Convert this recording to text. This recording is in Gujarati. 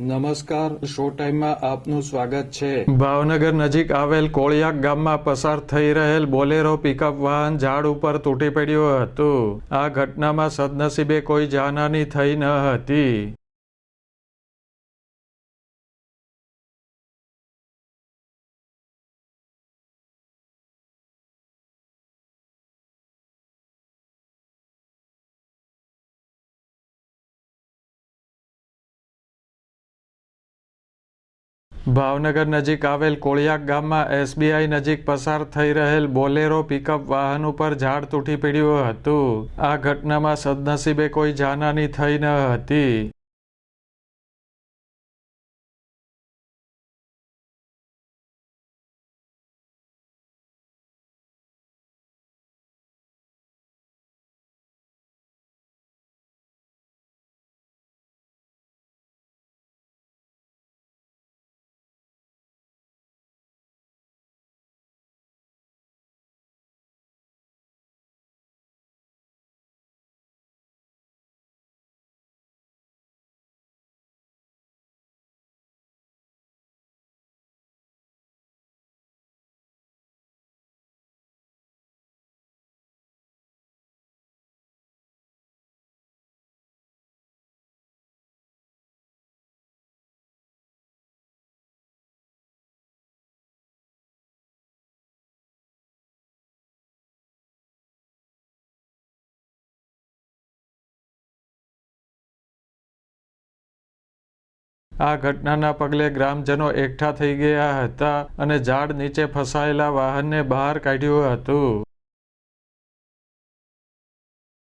નમસ્કાર શો ટાઈમમાં આપનું સ્વાગત છે. ભાવનગર નજીક આવેલ કોળિયાક ગામમાં પસાર થઈ રહેલ બોલેરો પિકઅપ વાહન ઝાડ ઉપર તૂટી પડ્યું હતું. આ ઘટનામાં સદનસીબે કોઈ જાનહાની થઈ ન હતી. ભાવનગર નજીક આવેલ કોળિયાક ગામમાં એસબીઆઈ નજીક પસાર થઈ રહેલ બોલેરો પિકઅપ વાહન ઉપર ઝાડ તૂટી પડ્યું હતું. આ ઘટનામાં સદનસીબે કોઈ જાનહાની થઈ ન હતી. આ ઘટનાના પગલે ગ્રામજનો એકઠા થઈ ગયા હતા અને ઝાડ નીચે ફસાયેલા વાહનને બહાર કાઢ્યું હતું.